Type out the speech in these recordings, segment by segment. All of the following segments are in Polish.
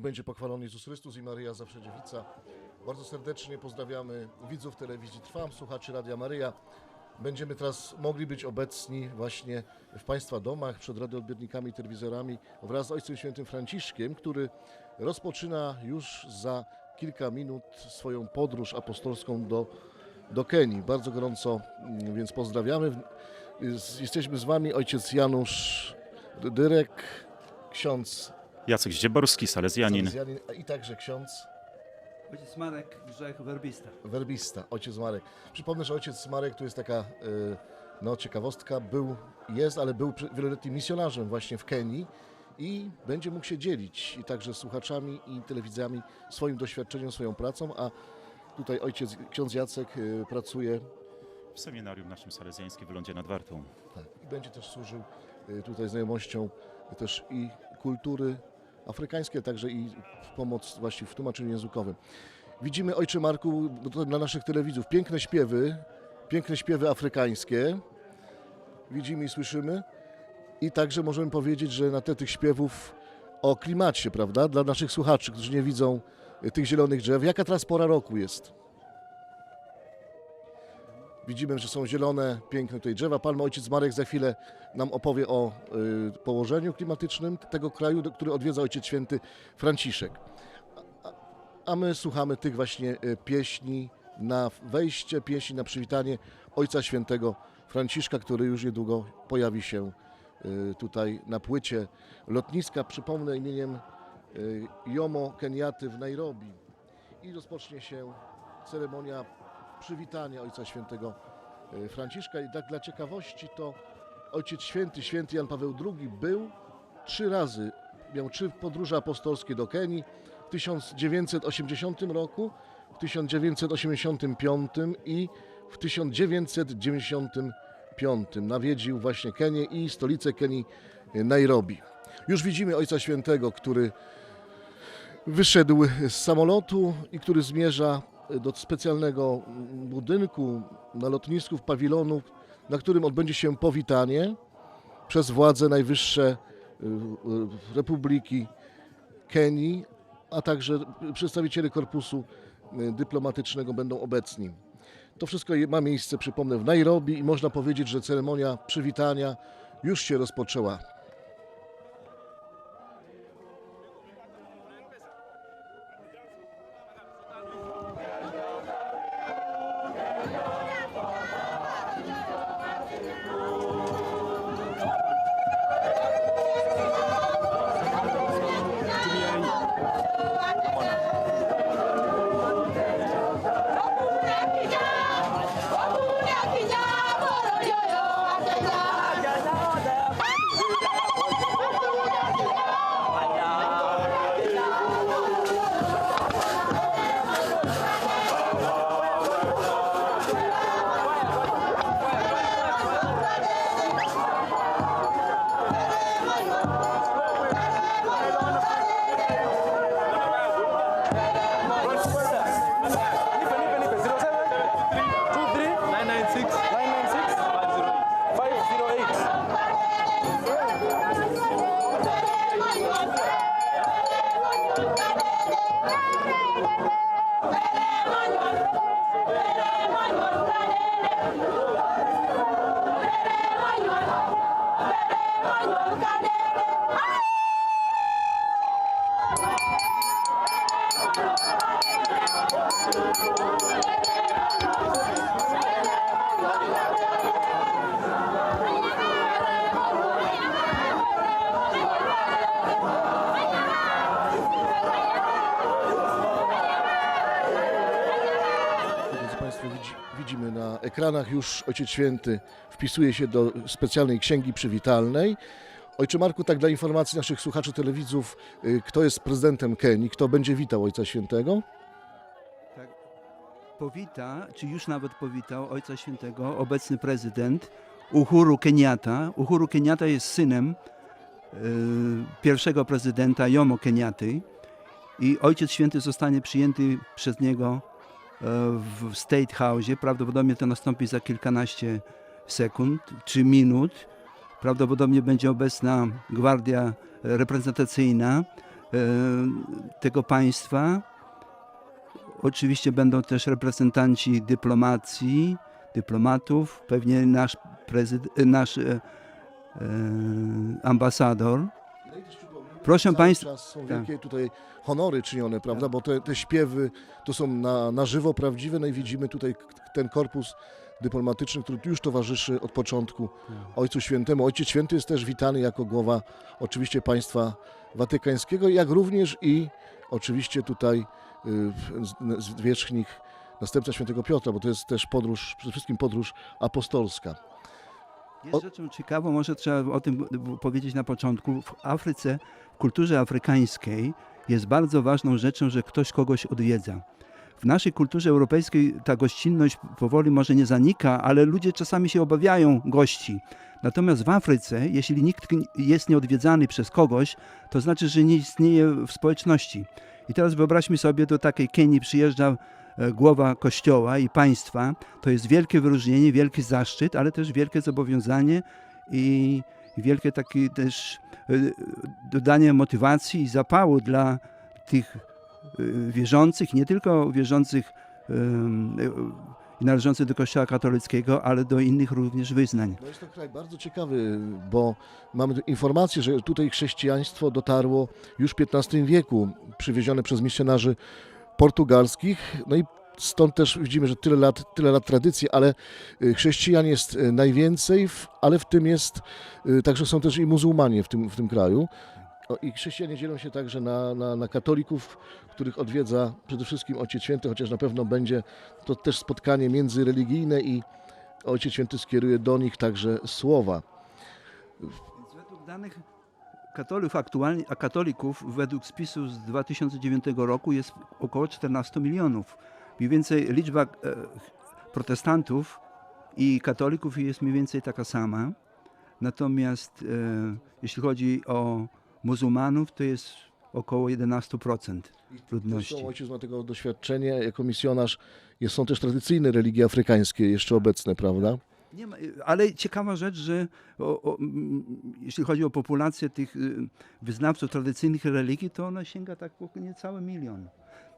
Niech będzie pochwalony Jezus Chrystus i Maryja zawsze dziewica. Bardzo serdecznie pozdrawiamy widzów telewizji Trwam, słuchaczy Radia Maryja. Będziemy teraz mogli być obecni właśnie w Państwa domach przed radioodbiornikami, telewizorami wraz z Ojcem Świętym Franciszkiem, który rozpoczyna już za kilka minut swoją podróż apostolską do, do Kenii. Bardzo gorąco mm, więc pozdrawiamy. Jesteśmy z Wami ojciec Janusz Dyrek, ksiądz Jacek Zdzieborski, Salezjanin. I także ksiądz Ojciec Marek Grzech Werbista. werbista, ojciec Marek. Przypomnę, że ojciec Marek to jest taka y, no, ciekawostka, był, jest, ale był wieloletnim misjonarzem właśnie w Kenii i będzie mógł się dzielić i także słuchaczami i telewidzami swoim doświadczeniem, swoją pracą, a tutaj ojciec, ksiądz Jacek y, pracuje W seminarium naszym salezjańskim w Lądzie nad Wartą. tak, i będzie też służył y, tutaj znajomością też i kultury afrykańskiej, także i pomoc właśnie w tłumaczeniu językowym. Widzimy, ojcze Marku, to dla naszych telewidzów, piękne śpiewy, piękne śpiewy afrykańskie. Widzimy i słyszymy. I także możemy powiedzieć, że na tle tych śpiewów o klimacie, prawda, dla naszych słuchaczy, którzy nie widzą tych zielonych drzew. Jaka teraz pora roku jest? Widzimy, że są zielone, piękne tutaj drzewa. Pan ojciec Marek za chwilę nam opowie o y, położeniu klimatycznym tego kraju, do- który odwiedza ojciec święty Franciszek. A- a my słuchamy tych właśnie y, pieśni na wejście, pieśni na przywitanie ojca świętego Franciszka, który już niedługo pojawi się y, tutaj na płycie lotniska, przypomnę imieniem y, Jomo Kenyaty w Nairobi. I rozpocznie się ceremonia przywitania Ojca Świętego e, Franciszka. I tak dla ciekawości to Ojciec Święty, Święty Jan Paweł II był trzy razy, miał trzy podróże apostolskie do Kenii w 1980 roku, w 1985 i w 1995. Nawiedził właśnie Kenię i stolicę Kenii e, Nairobi. Już widzimy Ojca Świętego, który wyszedł z samolotu i który zmierza do specjalnego budynku na lotnisku w pawilonu, na którym odbędzie się powitanie przez władze najwyższe y, y, Republiki Kenii, a także przedstawiciele korpusu y, dyplomatycznego będą obecni. To wszystko ma miejsce, przypomnę, w Nairobi i można powiedzieć, że ceremonia przywitania już się rozpoczęła. Już Ojciec Święty wpisuje się do specjalnej księgi przywitalnej. Ojcze Marku, tak dla informacji naszych słuchaczy, telewidzów, y, kto jest prezydentem Kenii, kto będzie witał Ojca Świętego? Tak. Powita, czy już nawet powitał Ojca Świętego, obecny prezydent Uhuru Kenyatta. Uhuru Kenyatta jest synem y, pierwszego prezydenta Jomo Kenyaty i Ojciec Święty zostanie przyjęty przez niego w State House. Prawdopodobnie to nastąpi za kilkanaście sekund czy minut. Prawdopodobnie będzie obecna gwardia reprezentacyjna. tego państwa. Oczywiście będą też reprezentanci dyplomacji, dyplomatów, pewnie nasz, prezyd- nasz e, e, ambasador. Proszę Państwa, są tak. wielkie tutaj honory czynione, prawda? Bo te, te śpiewy to są na, na żywo prawdziwe, no i widzimy tutaj ten korpus dyplomatyczny, który już towarzyszy od początku Ojcu Świętemu. Ojciec Święty jest też witany jako głowa oczywiście państwa watykańskiego, jak również i oczywiście tutaj y, zwierzchnik, następca świętego Piotra, bo to jest też podróż, przede wszystkim podróż apostolska. Jest O- rzeczą ciekawą, może trzeba o tym powiedzieć na początku. W Afryce, w kulturze afrykańskiej jest bardzo ważną rzeczą, że ktoś kogoś odwiedza. W naszej kulturze europejskiej ta gościnność powoli może nie zanika, ale ludzie czasami się obawiają gości. Natomiast w Afryce, jeśli nikt jest nieodwiedzany przez kogoś, to znaczy, że nie istnieje w społeczności. I teraz wyobraźmy sobie, do takiej Kenii przyjeżdża głowa kościoła i państwa. To jest wielkie wyróżnienie, wielki zaszczyt, ale też wielkie zobowiązanie i wielkie takie też e, dodanie motywacji i zapału dla tych e, wierzących, nie tylko wierzących e, należących do Kościoła katolickiego, ale do innych również wyznań. No jest to kraj bardzo ciekawy, bo mamy informację, że tutaj chrześcijaństwo dotarło już w XV wieku, przywiezione przez misjonarzy portugalskich. No i stąd też widzimy, że tyle lat, tyle lat tradycji, ale y, chrześcijan jest y, najwięcej, ale w tym jest, y, także są też i muzułmanie w tym, w tym kraju. I chrześcijanie dzielą się także na, na, na katolików, których odwiedza przede wszystkim Ojciec Święty, chociaż na pewno będzie to też spotkanie międzyreligijne i Ojciec Święty skieruje do nich także słowa. Według danych katolików, aktualnie, a katolików według spisu z 2009 roku jest około 14 milionów. Mniej więcej liczba e, protestantów i katolików jest mniej więcej taka sama. Natomiast e, jeśli chodzi o muzułmanów, to jest około 11% ludności. Zresztą ojciec ma tego doświadczenie jako misjonarz. Są też tradycyjne religie afrykańskie jeszcze obecne, prawda? Ma, ale ciekawa rzecz, że o, o, jeśli chodzi o populację tych y, wyznawców tradycyjnych religii, to ona sięga tak niecały milion.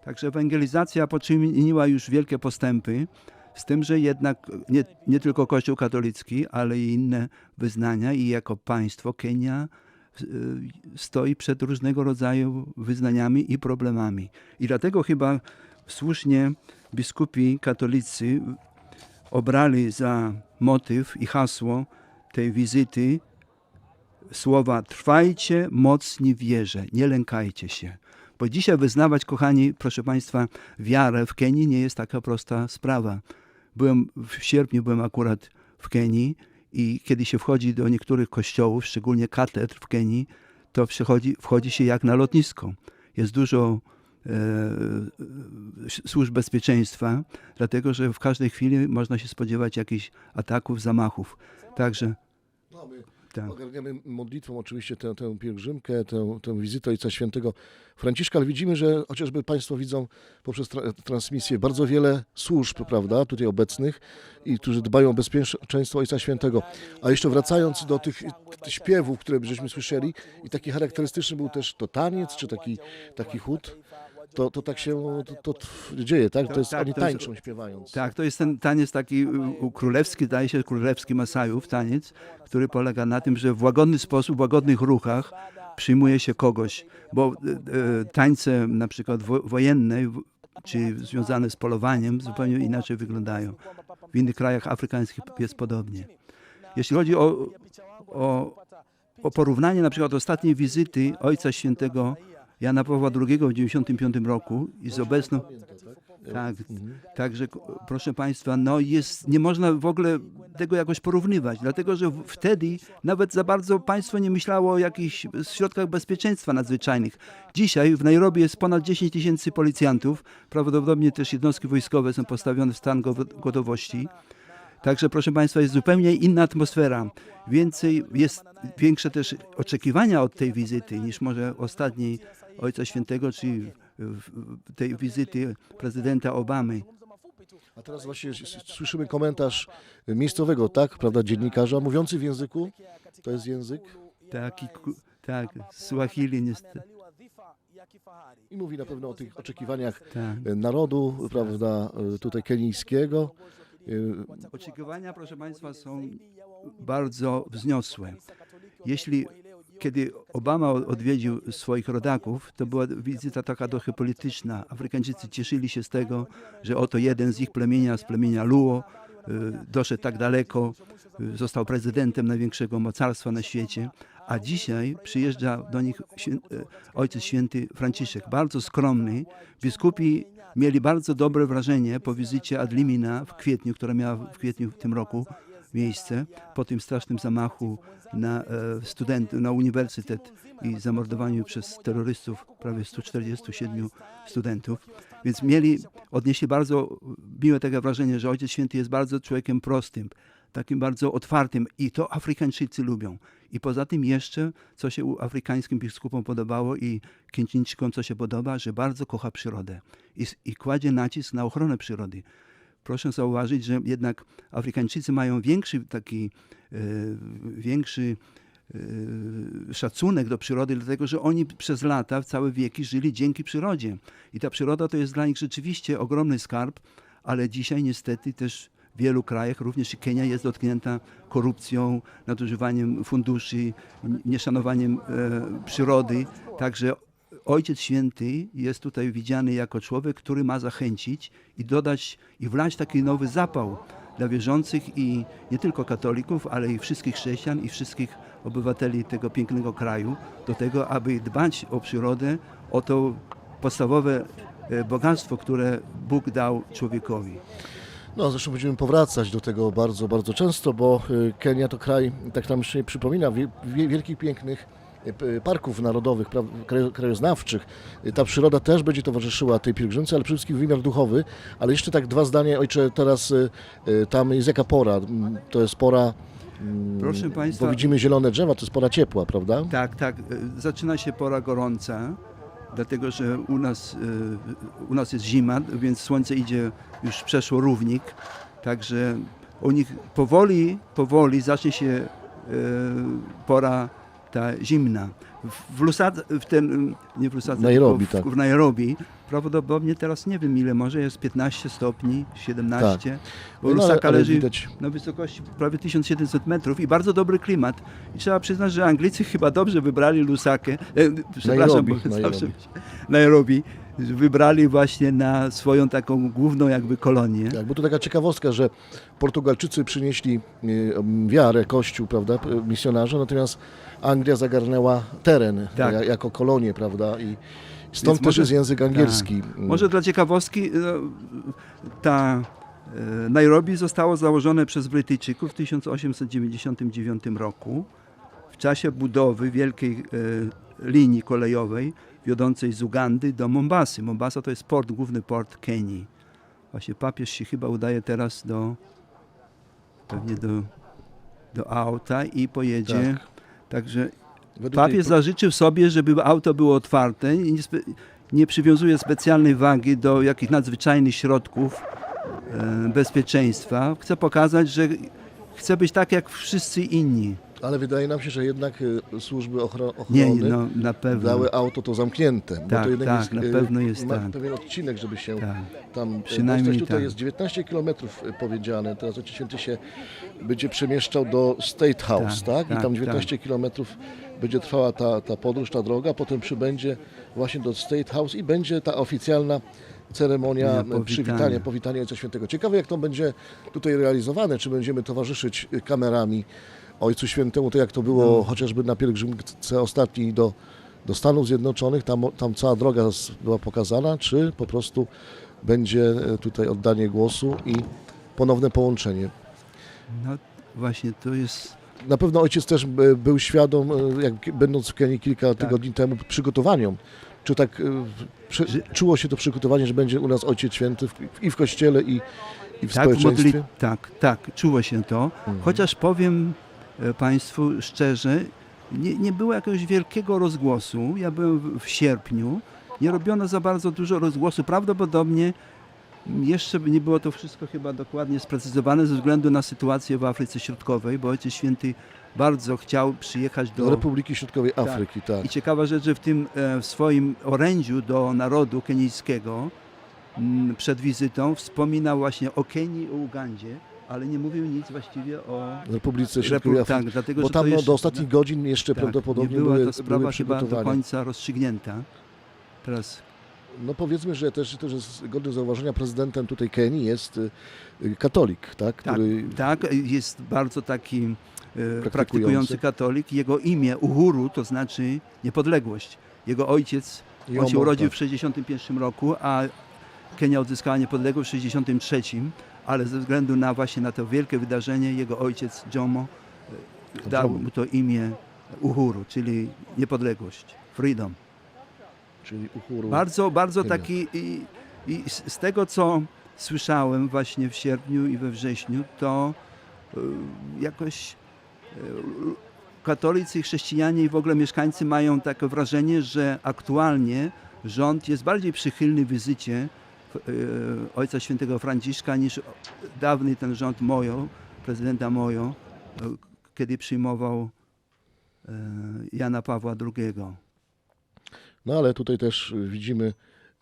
Także ewangelizacja poczyniła już wielkie postępy, z tym, że jednak nie, nie tylko Kościół katolicki, ale i inne wyznania i jako państwo Kenia y, stoi przed różnego rodzaju wyznaniami i problemami. I dlatego chyba słusznie biskupi katolicy obrali za motyw i hasło tej wizyty słowa trwajcie mocni wierze, nie lękajcie się. Bo dzisiaj wyznawać, kochani, proszę Państwa, wiarę w Kenii nie jest taka prosta sprawa. Byłem w sierpniu, byłem akurat w Kenii i kiedy się wchodzi do niektórych kościołów, szczególnie katedr w Kenii, to wchodzi się jak na lotnisko. Jest dużo służb bezpieczeństwa, dlatego że w każdej chwili można się spodziewać jakichś ataków, zamachów. Także tak. ogarniamy modlitwą oczywiście tę, tę pielgrzymkę, tę, tę wizytę Ojca Świętego Franciszka, ale widzimy, że chociażby Państwo widzą poprzez tra- transmisję bardzo wiele służb, prawda, tutaj obecnych i którzy dbają o bezpieczeństwo Ojca Świętego. A jeszcze wracając do tych, tych śpiewów, które żeśmy słyszeli i taki charakterystyczny był też to taniec, czy taki, taki chód, to, to tak się to, to dzieje, tak? To jest, tak, oni to jest- tańczą śpiewając. Tak, to jest ten taniec taki u- u- królewski, daje się królewski Masajów taniec, który polega na tym, że w łagodny sposób, w łagodnych ruchach przyjmuje się kogoś, bo e, tańce na przykład wo, wojenne czy związane z polowaniem zupełnie inaczej wyglądają. W innych krajach afrykańskich jest podobnie. Jeśli chodzi o, o, o porównanie na przykład ostatniej wizyty Ojca Świętego Jana Pawła II w 1995 roku i z obecną... Tak, także k- proszę Państwa, no jest, nie można w ogóle tego jakoś porównywać, dlatego że wtedy nawet za bardzo państwo nie myślało o jakichś środkach bezpieczeństwa nadzwyczajnych. Dzisiaj w Nairobi jest ponad 10 tysięcy policjantów, prawdopodobnie też jednostki wojskowe są postawione w stan go- gotowości. Także proszę Państwa, jest zupełnie inna atmosfera. Więcej, jest większe też oczekiwania od tej wizyty niż może ostatniej Ojca Świętego, czy w- w- tej wizyty prezydenta Obamy. A teraz właśnie słyszymy komentarz miejscowego, tak, prawda, dziennikarza mówiący w języku, to jest język, Taki, tak, Swahili niestety. I mówi na pewno o tych oczekiwaniach Tak. narodu, prawda, tutaj kenijskiego. Oczekiwania, proszę Państwa, są bardzo wzniosłe. Jeśli kiedy Obama odwiedził swoich rodaków, to była wizyta taka trochę polityczna. Afrykańczycy cieszyli się z tego, że oto jeden z ich plemienia, z plemienia Luo, y, doszedł tak daleko, y, został prezydentem największego mocarstwa na świecie, a dzisiaj przyjeżdża do nich y, ojciec święty Franciszek, bardzo skromny. Biskupi mieli bardzo dobre wrażenie po wizycie Adlimina w kwietniu, która miała w kwietniu w tym roku miejsce, po tym strasznym zamachu na e, student, na uniwersytet i zamordowaniu przez terrorystów prawie 147 studentów. Więc mieli, odnieśli bardzo miłe takie wrażenie, że Ojciec Święty jest bardzo człowiekiem prostym, takim bardzo otwartym i to Afrykańczycy lubią. I poza tym jeszcze, co się afrykańskim biskupom podobało i Kęcińczykom, co się podoba, że bardzo kocha przyrodę i, i kładzie nacisk na ochronę przyrody. Proszę zauważyć, że jednak Afrykańczycy mają większy taki, e, większy e, szacunek do przyrody, dlatego że oni przez lata, całe wieki żyli dzięki przyrodzie. I ta przyroda to jest dla nich rzeczywiście ogromny skarb, ale dzisiaj niestety też wielu krajach, również i Kenia jest dotknięta korupcją, nadużywaniem funduszy, nieszanowaniem e, przyrody. Także Ojciec Święty jest tutaj widziany jako człowiek, który ma zachęcić i dodać i wlać taki nowy zapał dla wierzących i nie tylko katolików, ale i wszystkich chrześcijan i wszystkich obywateli tego pięknego kraju do tego, aby dbać o przyrodę, o to podstawowe e, bogactwo, które Bóg dał człowiekowi. No, zresztą będziemy powracać do tego bardzo, bardzo często, bo y, Kenia to kraj, tak nam się przypomina, wie- wie- wielkich, pięknych y, parków narodowych, krajoznawczych. Y, Ta przyroda też będzie towarzyszyła tej pielgrzymce, ale przede wszystkim wymiar duchowy. Ale jeszcze tak dwa zdania, ojcze, teraz tam jest jaka pora? Mm, To jest pora, mm, Proszę państwa- bo widzimy zielone drzewa, to jest pora ciepła, prawda? Tak, tak. Zaczyna się pora gorąca, dlatego że u nas, e, u nas jest zima, więc słońce idzie, już przeszło równik. Także u nich powoli, powoli zacznie się e, pora ta zimna. W, Lusad, w ten, nie w Nairobi, tylko w, tak. w Nairobi prawdopodobnie teraz nie wiem ile, może jest 15 stopni, 17, bo No, ale- Lusaka ale leży widać- na wysokości prawie 1700 metrów i bardzo dobry klimat. I trzeba przyznać, że Anglicy chyba dobrze wybrali Lusakę, e, przepraszam, Nairobi, bo Nairobi. zawsze Nairobi, wybrali właśnie na swoją taką główną jakby kolonię. Tak, bo to taka ciekawostka, że Portugalczycy przynieśli y, wiarę, kościół, prawda, misjonarze, natomiast Anglia zagarnęła teren Tak. ja- jako kolonię, prawda, i stąd też może- jest język angielski. Tak. Może dla ciekawostki, no, ta e, Nairobi zostało założone przez Brytyjczyków w 1899 roku w czasie budowy wielkiej e, linii kolejowej wiodącej z Ugandy do Mombasy. Mombasa to jest port, główny port Kenii. Właśnie papież się chyba udaje teraz do pewnie do, do auta i pojedzie. Tak. Także Według Papież tej- zażyczył sobie, żeby auto było otwarte i nie, spe, nie przywiązuje specjalnej wagi do jakichś nadzwyczajnych środków e, bezpieczeństwa. Chce pokazać, że chce być tak jak wszyscy inni. Ale wydaje nam się, że jednak y, służby ochro- Nie, ochrony no na pewno. dały auto to zamknięte. bo Tak, to jednak tak, jest, na y, pewno jest ma tak. pewien odcinek, żeby się Tak. tam y, Przynajmniej dostać. Tutaj tak. jest 19 km powiedziane. Teraz Święty się będzie przemieszczał do State House, Tak, tak? I tak, tam 19 km będzie trwała ta, ta podróż, ta droga. Potem przybędzie właśnie do State House i będzie ta oficjalna ceremonia Ja, y, powitanie. przywitania, powitania Ojca Świętego. Ciekawe jak to będzie tutaj realizowane, czy będziemy towarzyszyć y, kamerami Ojcu Świętemu, to jak to było No. chociażby na pielgrzymce ostatniej do, do Stanów Zjednoczonych, tam, tam cała droga była pokazana, czy po prostu będzie e, tutaj oddanie głosu i ponowne połączenie. No właśnie, to jest Na pewno ojciec też e, był świadom, e, jak będąc w Kenii kilka Tak. tygodni temu, przygotowaniom. Czy tak e, przy, czuło się to przygotowanie, że będzie u nas Ojciec Święty w, i w kościele, i, i w tak, modli, społeczeństwie? tak, tak, czuło się to. Mhm. Chociaż powiem Państwu szczerze, nie, nie było jakiegoś wielkiego rozgłosu. Ja byłem w, w sierpniu, nie robiono za bardzo dużo rozgłosu. Prawdopodobnie jeszcze nie było to wszystko chyba dokładnie sprecyzowane ze względu na sytuację w Afryce Środkowej, bo Ojciec Święty bardzo chciał przyjechać Do do... Republiki Środkowej Afryki, tak. I ciekawa rzecz, że w tym e, w swoim orędziu do narodu kenijskiego m, przed wizytą wspominał właśnie o Kenii, o Ugandzie, ale nie mówił nic właściwie o Republice Środkowej Repu- Afryki. tak, dlatego, Bo tam no, jeszcze, do ostatnich godzin jeszcze tak, prawdopodobnie nie była były, ta sprawa były chyba do końca rozstrzygnięta. Teraz No powiedzmy, że też, też jest godny zauważenia prezydentem tutaj Kenii jest y, y, katolik, tak? tak, Który tak, jest bardzo taki e, Praktykujący. praktykujący katolik. Jego imię Uhuru to znaczy niepodległość. Jego ojciec On się urodził tak. w 1961 roku, a Kenia odzyskała niepodległość w 1963, ale ze względu na właśnie na to wielkie wydarzenie jego ojciec Jomo e, dał mu to imię Uhuru, czyli niepodległość, freedom. Czyli Uhuru. Bardzo, bardzo Kenia. taki i, i z tego co słyszałem właśnie w sierpniu i we wrześniu, to y, jakoś y, katolicy, i chrześcijanie i w ogóle mieszkańcy mają takie wrażenie, że aktualnie rząd jest bardziej przychylny wizycie y, Ojca Świętego Franciszka niż dawny ten rząd Mojo, prezydenta Mojo, kiedy przyjmował Jana Pawła II. No ale tutaj też widzimy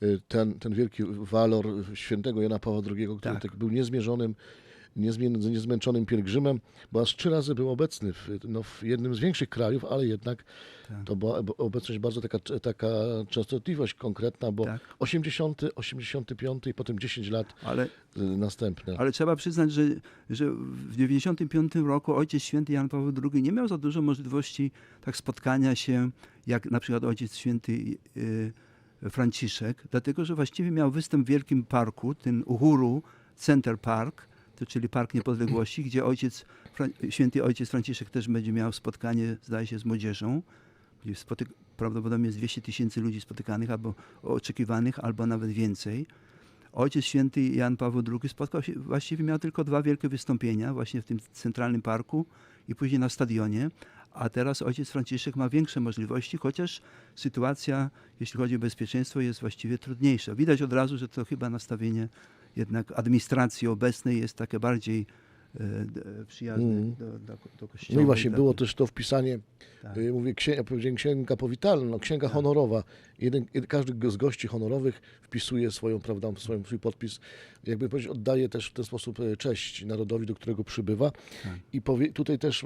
y, ten, ten wielki walor świętego Jana Pawła II, który Tak. tak. był niezmierzonym, niezmie- niezmęczonym pielgrzymem, bo aż trzy razy był obecny w, no, w jednym z większych krajów, ale jednak Tak. to była ob- obecność bardzo taka, taka częstotliwość konkretna, bo Tak. 80, 85 i potem 10 lat Ale y, następne. Ale trzeba przyznać, że, że w 95 roku Ojciec Święty Jan Paweł II nie miał za dużo możliwości tak spotkania się, jak na przykład Ojciec Święty y, Franciszek, dlatego że właściwie miał występ w Wielkim Parku, ten Uhuru Center Park, to czyli Park Niepodległości, gdzie ojciec, Święty Ojciec Franciszek też będzie miał spotkanie, zdaje się, z młodzieżą. gdzie prawdopodobnie jest 200 tysięcy ludzi spotykanych, albo oczekiwanych, albo nawet więcej. Ojciec Święty Jan Paweł II spotkał się, właściwie miał tylko dwa wielkie wystąpienia, właśnie w tym centralnym parku i później na stadionie. A teraz ojciec Franciszek ma większe możliwości, chociaż sytuacja, jeśli chodzi o bezpieczeństwo, jest właściwie trudniejsza. Widać od razu, że to chyba nastawienie jednak administracji obecnej jest takie bardziej e, d- przyjazne Mhm. do, do, do kościoła. No i właśnie tak. było też to wpisanie, Tak. y, mówię, księga, księga powitalna, no, księga Tak. honorowa. Jeden, jed- każdy z gości honorowych wpisuje swoją, prawda, swoją, swój podpis, jakby powiedzieć, oddaje też w ten sposób e, cześć narodowi, do którego przybywa. Tak. I powie, tutaj też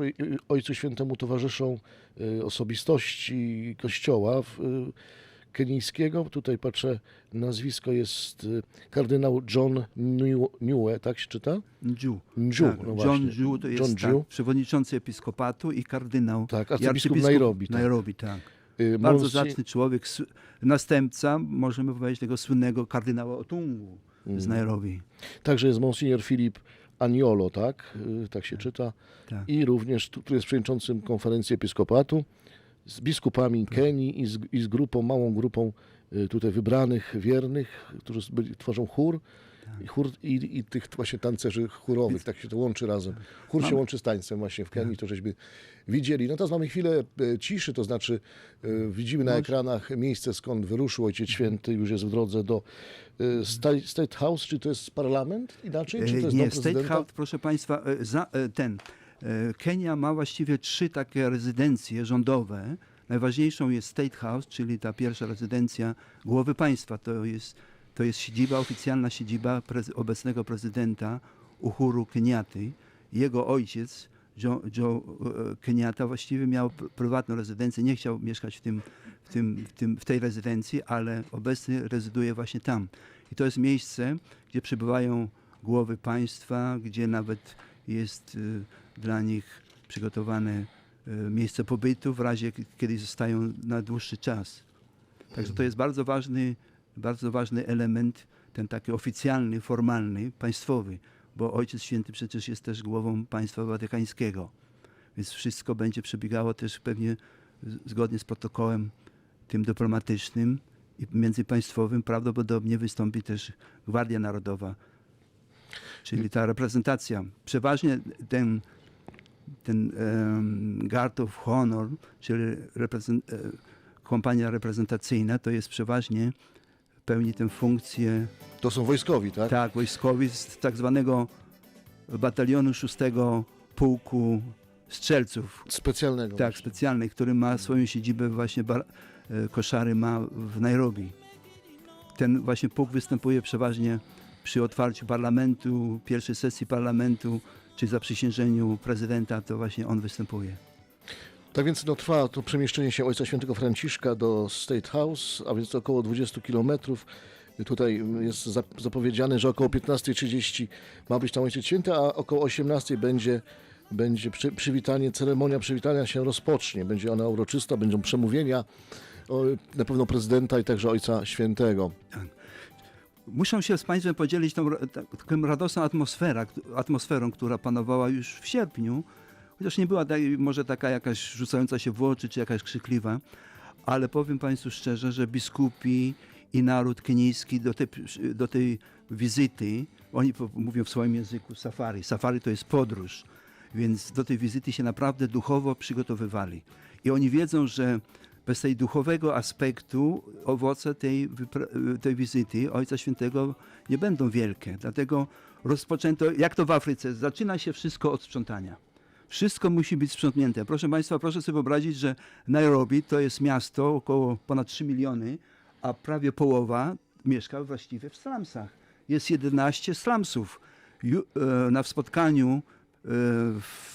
Ojcu Świętemu towarzyszą osobistości kościoła w, kenijskiego. Tutaj patrzę, nazwisko jest y, kardynał John Niue, Niue tak się czyta? Ju. Nju, Tak, no John właśnie. Ju to jest John tak, przewodniczący episkopatu i kardynał. Tak, arcybiskup Nairobi. Tak. Nairobi, tak. Y, Bardzo Monsi- zacny człowiek, następca, możemy powiedzieć, tego słynnego kardynała Otungu z Mhm. Nairobi. Także jest Monsignor Filip Aniolo, tak? Y, Tak się czyta. Tak. I również tu, tu jest przewodniczącym konferencji episkopatu z biskupami Kenii i z, i z grupą, małą grupą y, tutaj wybranych, wiernych, którzy byli, tworzą chór. I, chór i, I tych właśnie tancerzy chórowych, tak się to łączy razem. Chór się łączy z tańcem właśnie w Kenii, to żeśmy widzieli. No teraz mamy chwilę e, ciszy, to znaczy e, widzimy na ekranach miejsce, skąd wyruszył Ojciec Święty, już jest w drodze do e, State, State House, czy to jest parlament inaczej, czy to E, jest Nie, State? House, proszę Państwa, e, za, e, ten. E, Kenia ma właściwie trzy takie rezydencje rządowe. Najważniejszą jest State House, czyli ta pierwsza rezydencja głowy państwa. To jest, to jest siedziba, oficjalna siedziba obecnego prezydenta Uhuru Kenyaty. Jego ojciec, Joe, Joe e, Kenyatta, właściwie miał pr- prywatną rezydencję. Nie chciał mieszkać w, tym, w, tym, w, tym, w tej rezydencji, ale obecnie rezyduje właśnie tam. I to jest miejsce, gdzie przebywają głowy państwa, gdzie nawet jest y, dla nich przygotowane y, miejsce pobytu w razie, kiedy zostają na dłuższy czas. Także to jest bardzo ważny, bardzo ważny element, ten taki oficjalny, formalny, państwowy, bo Ojciec Święty przecież jest też głową państwa watykańskiego. Więc wszystko będzie przebiegało też pewnie z- zgodnie z protokołem tym dyplomatycznym i międzypaństwowym. Prawdopodobnie wystąpi też Gwardia Narodowa, czyli ta reprezentacja. Przeważnie ten, ten um, Guard of Honor, czyli reprezent, e, kompania reprezentacyjna, to jest przeważnie pełni tę funkcję To są wojskowi, tak? tak, wojskowi z tak zwanego batalionu 6 Pułku strzelców, Specjalnego. tak, specjalnej, który ma swoją siedzibę właśnie, bar, e, koszary ma w Nairobi. Ten właśnie pułk występuje przeważnie przy otwarciu parlamentu, pierwszej sesji parlamentu, czy zaprzysiężeniu prezydenta, to właśnie on występuje. Tak więc no, trwa to przemieszczenie się Ojca Świętego Franciszka do State House, a więc około 20 kilometrów. Tutaj jest zap- zapowiedziane, że około 15.30 ma być tam Ojciec Święty, a około 18.00 będzie, będzie przy, przywitanie, ceremonia przywitania się rozpocznie. Będzie ona uroczysta, będą przemówienia o, na pewno prezydenta i także Ojca Świętego. Muszę się z Państwem podzielić tą taką radosną atmosferą, atmosferą, która panowała już w sierpniu, chociaż nie była może taka jakaś rzucająca się w oczy, czy jakaś krzykliwa, ale powiem Państwu szczerze, że biskupi i naród kenijski do tej, do tej wizyty, oni mówią w swoim języku safari. Safari to jest podróż, więc do tej wizyty się naprawdę duchowo przygotowywali. I oni wiedzą, że bez tej duchowego aspektu owoce tej, tej wizyty Ojca Świętego nie będą wielkie. Dlatego rozpoczęto, jak to w Afryce, zaczyna się wszystko od sprzątania. Wszystko musi być sprzątnięte. Proszę Państwa, proszę sobie wyobrazić, że Nairobi to jest miasto około ponad 3 miliony, a prawie połowa mieszka właściwie w slumsach. Jest 11 slumsów. E, na spotkaniu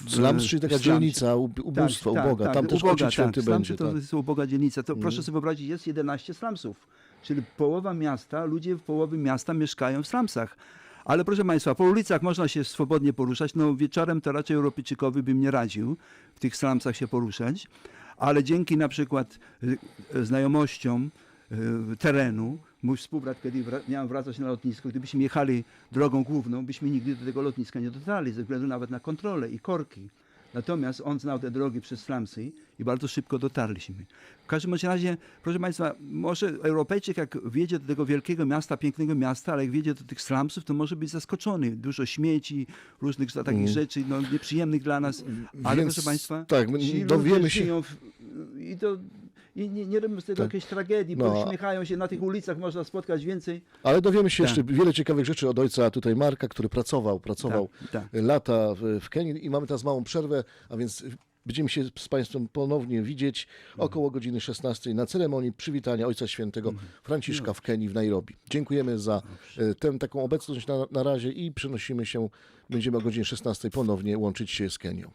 Slums, czyli taka dzielnica ub- ubóstwa, uboga. Tam też uboga, Ojciec Święty tak. będzie. To Tak. jest uboga dzielnica. To proszę sobie wyobrazić, jest 11 slumsów. Czyli połowa miasta, ludzie w połowie miasta mieszkają w slumsach. Ale proszę Państwa, po ulicach można się swobodnie poruszać. No wieczorem to raczej Europejczykowi bym nie radził w tych slumsach się poruszać. Ale dzięki na przykład y, znajomościom terenu, mój współbrat, kiedy miałem wracać na lotnisko, gdybyśmy jechali drogą główną, byśmy nigdy do tego lotniska nie dotarli, ze względu nawet na kontrolę i korki. Natomiast on znał te drogi przez slumsy i bardzo szybko dotarliśmy. W każdym razie, proszę Państwa, może Europejczyk jak wjedzie do tego wielkiego miasta, pięknego miasta, ale jak wjedzie do tych slumsów, to może być zaskoczony. Dużo śmieci, różnych takich Mm. rzeczy no, nieprzyjemnych dla nas. Ale Więc, proszę Państwa, tak, ci dowiemy się- w, i to i nie, nie robią z tego Tak. jakiejś tragedii, No, uśmiechają się, na tych ulicach można spotkać więcej. Ale dowiemy się Tak. jeszcze wiele ciekawych rzeczy od ojca tutaj Marka, który pracował, pracował Tak, tak. lata w, w Kenii i mamy teraz małą przerwę, a więc będziemy się z Państwem ponownie widzieć około godziny 16 na ceremonii przywitania Ojca Świętego Franciszka w Kenii w Nairobi. Dziękujemy za e, tę taką obecność na, na razie i przenosimy się, będziemy o godzinie 16 ponownie łączyć się z Kenią.